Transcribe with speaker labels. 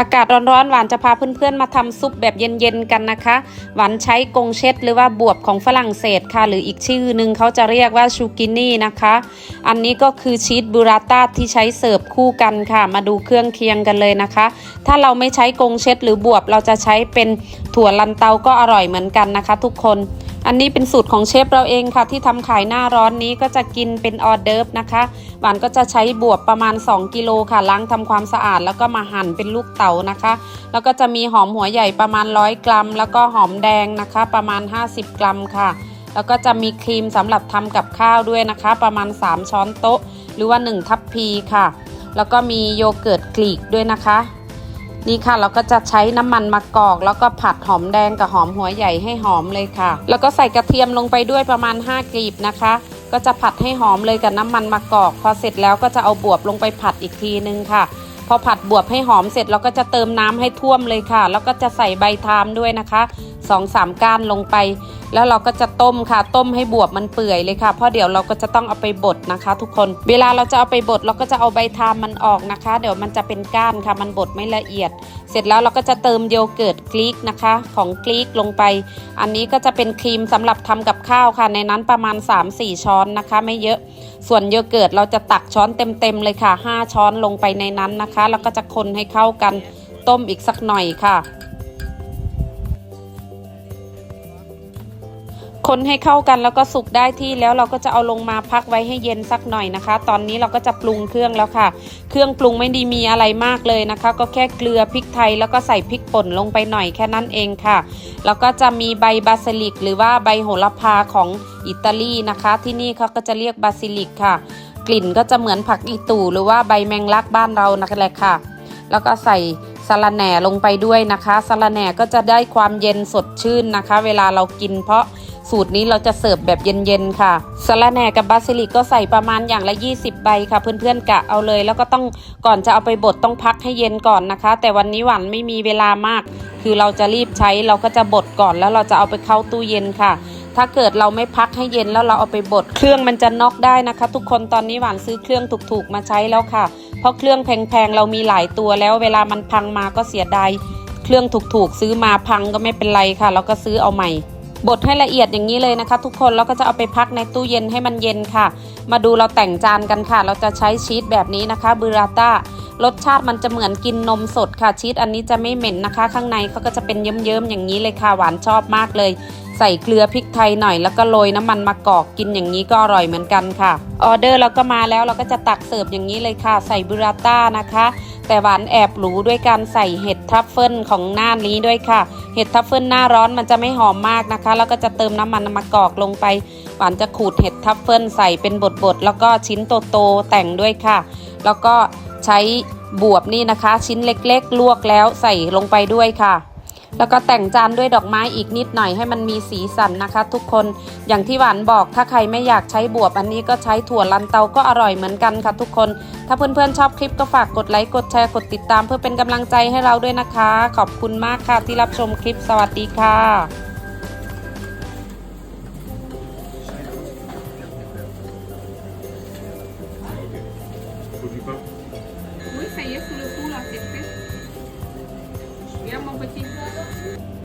Speaker 1: อากาศร้อนๆหวานจะพาเพื่อนๆมาทำซุปแบบเย็นๆกันนะคะ หวานใช้กงเช็ดหรือว่าบวบของฝรั่งเศสค่ะ หรืออีกชื่อหนึ่งเขาจะเรียกว่าชูกินี่นะคะ อันนี้ก็คือชีสบูราต้าที่ใช้เสิร์ฟคู่กันค่ะ มาดูเครื่องเคียงกันเลยนะคะ ถ้าเราไม่ใช้กงเช็ดหรือบวบเราจะใช้เป็นถั่วลันเตาก็อร่อยเหมือนกันนะคะ ทุกคน อันนี้เป็นสูตรของเชฟเราเองค่ะ ที่ทำขายหน้าร้อนนี้ก็จะกินเป็นออเดิร์ฟนะคะหวานก็จะใช้บวบประมาณ 2 กิโลค่ะ ล้างทำความสะอาด แล้วก็มาหั่นเป็นลูกเต๋านะคะ แล้วก็จะมีหอมหัวใหญ่ประมาณ 100 กรัม แล้วก็หอมแดงนะคะ ประมาณ 50 กรัมค่ะ แล้วก็จะมีครีมสำหรับทำกับข้าวด้วยนะคะ ประมาณ 3 ช้อนโต๊ะ หรือว่า 1 ทัพพีค่ะ แล้วก็มีโยเกิร์ตกรีกด้วยนะคะ นี่ค่ะเราก็จะใช้น้ำมันมะกอก แล้วก็ผัดหอมแดงกับหอมหัวใหญ่ให้หอมเลยค่ะ แล้วก็ใส่กระเทียมลงไปด้วยประมาณ 5กลีบนะคะ ก็จะผัดให้หอมเลยกับน้ำมันมะกอก พอเสร็จแล้วก็จะเอาบวบลงไปผัดอีกทีนึงค่ะ พอผัดบวบให้หอมเสร็จเราก็จะเติมน้ำให้ท่วมเลยค่ะ แล้วก็จะใส่ใบทามด้วยนะคะ 2อสามก้านลงไป แล้วเราก็จะต้มค่ะต้มให้บวบมันเปื่อยเลยค่ะเพราะเดี๋ยวเราก็จะต้องเอาไปบดนะคะ ทุกคน เวลาเราจะเอาไปบดเราก็จะเอาใบทามมันออกนะคะ เดี๋ยวมันจะเป็นก้านค่ะ มันบดไม่ละเอียด เสร็จแล้วเราก็จะเติมโยเกิร์ตกรีกนะคะ ของกรีกลงไป อันนี้ก็จะเป็นครีมสำหรับทำกับข้าวค่ะ ในนั้นประมาณ 3-4 ช้อนนะคะ ไม่เยอะ ส่วนโยเกิร์ตเราจะตักช้อนเต็มๆเลยค่ะ 5 ช้อนลงไปในนั้นนะคะ แล้วก็จะคนให้เข้ากันต้มอีกสักหน่อยค่ะ คนให้เข้ากันแล้วก็สุกได้ที่แล้วเราก็จะเอาลงมาพักไว้ให้เย็นสักหน่อยนะคะ ตอนนี้เราก็จะปรุงเครื่องแล้วค่ะ เครื่องปรุงไม่ด้มีอะไรมากเลยนะคะ ก็แค่เกลือพริกไทยแล้วก็ใส่พริกป่นลงไปหน่อยแค่นั้นเองค่ะ แล้วก็จะมีใบบาซิลิก หรือว่าใบโหระพาของอิตาลีนะคะ ที่นี่เขาก็จะเรียกบาซิลิกค่ะ กลิ่นก็จะเหมือนผักอีตู่หรือว่าใบแมงลักบ้านเรานั่นแหละค่ะ แล้วก็ใส่สะระแหน่ลงไปด้วยนะคะสะระแหน่ก็จะได้ความเย็นสดชื่นนะคะ เวลาเรากินเพราะ สูตรนี้เราจะเสิร์ฟแบบเย็นๆค่ะสะระแหน่กับบาซิลิกก็ใส่ประมาณอย่างละ 20 ใบค่ะ เพื่อนๆกะเอาเลยแล้วก็ต้องก่อนจะเอาไปบดต้องพักให้เย็นก่อนนะคะ แต่วันนี้หวานไม่มีเวลามาก คือเราจะรีบใช้เราก็จะบดก่อนแล้วเราจะเอาไปเข้าตู้เย็นค่ะถ้าเกิดเราไม่พักให้เย็นแล้วเราเอาไปบดเครื่องมันจะน็อกได้นะคะ ทุกคนตอนนี้หวานซื้อเครื่องถูกๆมาใช้แล้วค่ะ เพราะเครื่องแพงๆเรามีหลายตัวแล้วเวลามันพังมาก็เสียดายเครื่องถูกๆซื้อมาพังก็ไม่เป็นไรค่ะ เราก็ซื้อเอาใหม่ บดให้ละเอียดอย่างนี้เลยนะคะ ทุกคนแล้วก็จะเอาไปพักในตู้เย็นให้มันเย็นค่ะ มาดูเราแต่งจานกันค่ะ เราจะใช้ชีสแบบนี้นะคะบูราต้ารสชาติมันจะเหมือนกินนมสดค่ะชีสอันนี้จะไม่เหม็นนะคะ ข้างในเขาก็จะเป็นเยิ้มๆอย่างนี้เลยค่ะหวานชอบมากเลย ใส่เกลือพริกไทยหน่อย แล้วก็โรยน้ำมันมะกอกกินอย่างนี้ก็อร่อยเหมือนกันค่ะออเดอร์เราก็มาแล้วเราก็จะตักเสิร์ฟอย่างนี้เลยค่ะ ใส่บูราต้านะคะ แต่หวานแอบหรูด้วยการใส่เห็ดทัฟเฟิลของหน้านี้ด้วยค่ะ เห็ดทัฟเฟิลหน้าร้อนมันจะไม่หอมมากนะคะ แล้วก็จะเติมน้ำมันมะกอกลงไป หวานจะขูดเห็ดทัฟเฟิลใส่เป็นบดๆแล้วก็ชิ้นโตๆแต่งด้วยค่ะ แล้วก็ใช้บวบนี่นะคะ ชิ้นเล็กๆ ลวกแล้วใส่ลงไปด้วยค่ะ แล้วก็แต่งจานด้วยดอกไม้อีกนิดหน่อยให้มันมีสีสันนะคะ ทุกคนอย่างที่หวานบอก ถ้าใครไม่อยากใช้บวบอันนี้ก็ใช้ถั่วลันเตาก็อร่อยเหมือนกันค่ะทุกคน ถ้าเพื่อนๆชอบคลิปก็ฝากกดไลค์กดแชร์กดติดตามเพื่อเป็นกำลังใจให้เราด้วยนะคะ ขอบคุณมากค่ะที่รับชมคลิปสวัสดีค่ะ
Speaker 2: Bye.